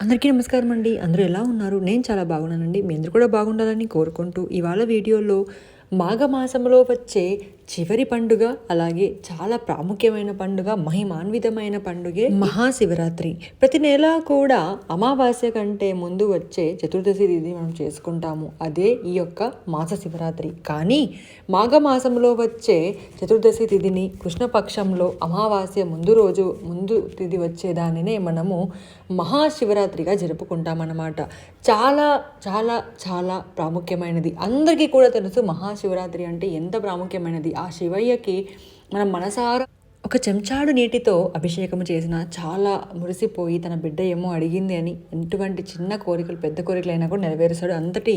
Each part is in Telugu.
అందరికీ నమస్కారం అండి. అందరూ ఎలా ఉన్నారు? నేను చాలా బాగున్నానండి. మీ అందరూ కూడా బాగుండాలని కోరుకుంటూ ఇవాళ వీడియోలో మాఘమాసంలో వచ్చే చివరి పండుగ అలాగే చాలా ప్రాముఖ్యమైన పండుగ మహిమాన్వితమైన పండుగే మహాశివరాత్రి. ప్రతి నెల కూడా అమావాస్య కంటే ముందు వచ్చే చతుర్దశి తిథి మనం చేసుకుంటాము. అదే ఈ యొక్క మాస శివరాత్రి. కానీ మాఘమాసంలో వచ్చే చతుర్దశి తిథిని కృష్ణపక్షంలో అమావాస్య ముందు రోజు ముందు తిథి వచ్చే దానినే మనము మహాశివరాత్రిగా జరుపుకుంటామన్నమాట. చాలా చాలా చాలా ప్రాముఖ్యమైనది. అందరికీ కూడా తెలుసు మహాశివరాత్రి అంటే ఎంత ప్రాముఖ్యమైనది. ఆ శివయ్యకి మనం మనసారా ఒక చెంచాడు నీటితో అభిషేకం చేసిన చాలా మురిసిపోయి తన బిడ్డ ఏమో అడిగింది అని ఎటువంటి చిన్న కోరికలు పెద్ద కోరికలు అయినా కూడా నెరవేరుస్తాడు. అంతటి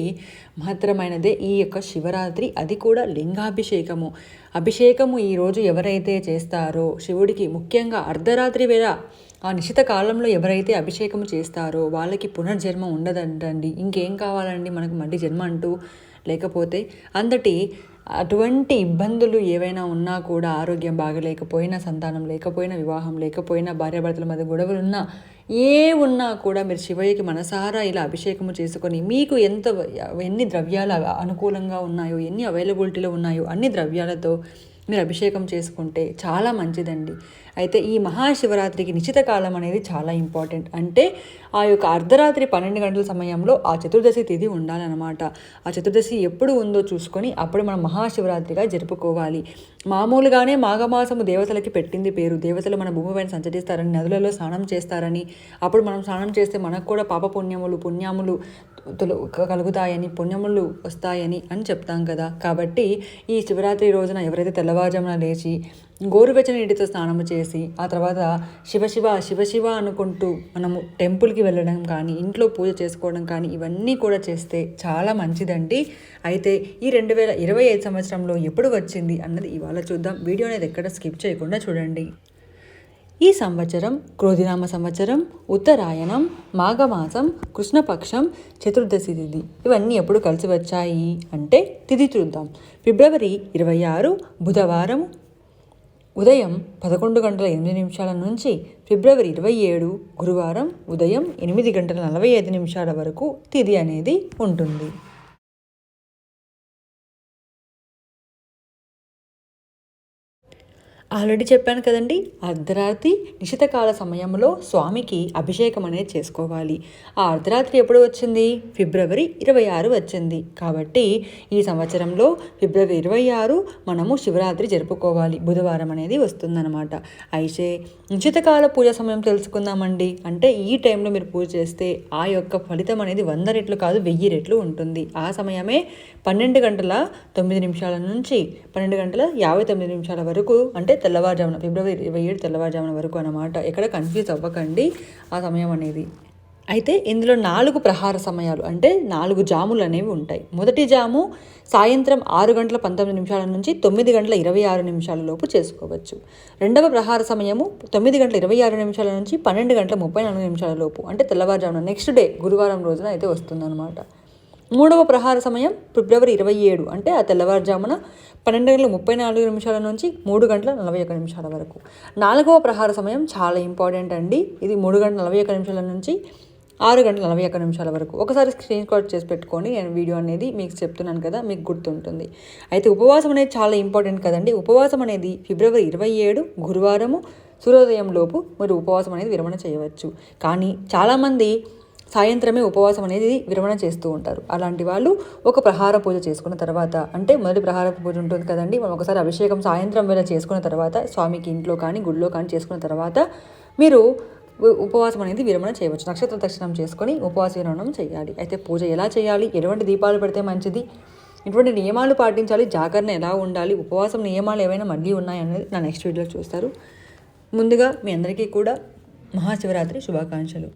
మహత్తరమైనదే ఈ యొక్క శివరాత్రి. అది కూడా లింగాభిషేకము. అభిషేకము ఈరోజు ఎవరైతే చేస్తారో శివుడికి ముఖ్యంగా అర్ధరాత్రి వేళ ఆ నిశ్చిత కాలంలో ఎవరైతే అభిషేకం చేస్తారో వాళ్ళకి పునర్జన్మ ఉండదంటండి. ఇంకేం కావాలండి మనకు? మళ్ళీ జన్మ అంటూ లేకపోతే అంతటి అటువంటి ఇబ్బందులు ఏవైనా ఉన్నా కూడా ఆరోగ్యం బాగలేకపోయినా సంతానం లేకపోయినా వివాహం లేకపోయినా భార్యాభర్తల మధ్య గొడవలు ఉన్నా ఏ ఉన్నా కూడా మీరు శివయ్యకి మనసారా ఇలా అభిషేకము చేసుకొని మీకు ఎంత ఎన్ని ద్రవ్యాలు అనుకూలంగా ఉన్నాయో ఎన్ని అవైలబిలిటీలో ఉన్నాయో అన్ని ద్రవ్యాలతో మీరు అభిషేకం చేసుకుంటే చాలా మంచిదండి. అయితే ఈ మహాశివరాత్రికి నిశ్చిత కాలం అనేది చాలా ఇంపార్టెంట్. అంటే ఆ యొక్క అర్ధరాత్రి పన్నెండు గంటల సమయంలో ఆ చతుర్దశి తిథి ఉండాలన్నమాట. ఆ చతుర్దశి ఎప్పుడు ఉందో చూసుకొని అప్పుడు మనం మహాశివరాత్రిగా జరుపుకోవాలి. మామూలుగానే మాఘమాసము దేవతలకి పెట్టింది పేరు. దేవతలు మన భూమిపైన సంచరిస్తారని నదులలో స్నానం చేస్తారని అప్పుడు మనం స్నానం చేస్తే మనకు కూడా పాప పుణ్యములు పుణ్యములు కలుగుతాయని పుణ్యములు వస్తాయని అని చెప్తాం కదా. కాబట్టి ఈ శివరాత్రి రోజున ఎవరైతే తెల్లవారుజామున లేచి గోరువెచ్చని నీటితో స్నానం చేసి ఆ తర్వాత శివశివ శివశివ అనుకుంటూ మనము టెంపుల్కి వెళ్ళడం కానీ ఇంట్లో పూజ చేసుకోవడం కానీ ఇవన్నీ కూడా చేస్తే చాలా మంచిదండి. అయితే ఈ రెండు వేల ఇరవై ఐదు సంవత్సరంలో ఎప్పుడు వచ్చింది అన్నది ఇవాళ చూద్దాం. వీడియో అనేది ఎక్కడ స్కిప్ చేయకుండా చూడండి. ఈ సంవత్సరం క్రోధినామ సంవత్సరం ఉత్తరాయణం మాఘమాసం కృష్ణపక్షం చతుర్దశి తిథి. ఇవన్నీ ఎప్పుడు కలిసి వచ్చాయి అంటే తిథి చూద్దాం. ఫిబ్రవరి ఇరవై ఆరు బుధవారం ఉదయం పదకొండు గంటల ఎనిమిది నిమిషాల నుంచి ఫిబ్రవరి ఇరవై ఏడు గురువారం ఉదయం ఎనిమిది గంటల నలభై ఐదు నిమిషాల వరకు తిథి అనేది ఉంటుంది. ఆల్రెడీ చెప్పాను కదండి అర్ధరాత్రి నిశితకాల సమయంలో స్వామికి అభిషేకం అనేది చేసుకోవాలి. ఆ అర్ధరాత్రి ఎప్పుడు వచ్చింది? ఫిబ్రవరి ఇరవై ఆరు వచ్చింది. కాబట్టి ఈ సంవత్సరంలో ఫిబ్రవరి ఇరవై ఆరు మనము శివరాత్రి జరుపుకోవాలి. బుధవారం అనేది వస్తుందన్నమాట. అయితే నిశితకాల పూజ సమయం తెలుసుకుందామండి. అంటే ఈ టైంలో మీరు పూజ చేస్తే ఆ యొక్క ఫలితం అనేది వంద రెట్లు కాదు వెయ్యి రెట్లు ఉంటుంది. ఆ సమయమే పన్నెండు గంటల తొమ్మిది నిమిషాల నుంచి పన్నెండు గంటల యాభై తొమ్మిది నిమిషాల వరకు అంటే తెల్లవారుజామున ఫిబ్రవరి ఇరవై ఏడు తెల్లవారుజామున వరకు అనమాట ఎక్కడ కన్ఫ్యూజ్ అవ్వకండి ఆ సమయం అనేది. అయితే ఇందులో నాలుగు ప్రహార సమయాలు అంటే నాలుగు జాములు అనేవి ఉంటాయి. మొదటి జాము సాయంత్రం ఆరు గంటల పంతొమ్మిది నిమిషాల నుంచి తొమ్మిది గంటల ఇరవై ఆరు నిమిషాల లోపు చేసుకోవచ్చు. రెండవ ప్రహార సమయము తొమ్మిది గంటల ఇరవై ఆరు నిమిషాల నుంచి పన్నెండు గంటల ముప్పై నాలుగు నిమిషాల లోపు అంటే తెల్లవారుజామున నెక్స్ట్ డే గురువారం రోజున అయితే వస్తుందన్నమాట. మూడవ ప్రహార సమయం ఫిబ్రవరి ఇరవై ఏడు అంటే ఆ తెల్లవారుజామున పన్నెండు గంటల ముప్పై నాలుగు నిమిషాల నుంచి మూడు గంటల నలభై ఒక్క నిమిషాల వరకు. నాలుగవ ప్రహార సమయం చాలా ఇంపార్టెంట్ అండి. ఇది మూడు గంటల నలభై ఒక్క నిమిషాల నుంచి ఆరు గంటల నలభై ఒక్క నిమిషాల వరకు. ఒకసారి స్క్రీన్ షాట్ చేసి పెట్టుకొని నేను వీడియో అనేది మీకు చెప్తున్నాను కదా మీకు గుర్తుంటుంది. అయితే ఉపవాసం అనేది చాలా ఇంపార్టెంట్ కదండి. ఉపవాసం అనేది ఫిబ్రవరి ఇరవై ఏడు గురువారము సూర్యోదయం లోపు మీరు ఉపవాసం అనేది విరమణ చేయవచ్చు. కానీ చాలామంది సాయంత్రమే ఉపవాసం అనేది విరమణ చేస్తూ ఉంటారు. అలాంటి వాళ్ళు ఒక ప్రహార పూజ చేసుకున్న తర్వాత అంటే మొదటి ప్రహార పూజ ఉంటుంది కదండి మనం ఒకసారి అభిషేకం సాయంత్రం వేళ చేసుకున్న తర్వాత స్వామికి ఇంట్లో కానీ గుడిలో కానీ చేసుకున్న తర్వాత మీరు ఉపవాసం అనేది విరమణ చేయవచ్చు. నక్షత్ర దక్షిణం చేసుకొని ఉపవాస విరమణం చేయాలి. అయితే పూజ ఎలా చేయాలి? ఎటువంటి దీపాలు పెడితే మంచిది? ఇటువంటి నియమాలు పాటించాలి? జాగరణ ఎలా ఉండాలి? ఉపవాసం నియమాలు ఏమైనా మళ్ళీ ఉన్నాయనేది నా నెక్స్ట్ వీడియోలో చూస్తారు. ముందుగా మీ అందరికీ కూడా మహాశివరాత్రి శుభాకాంక్షలు.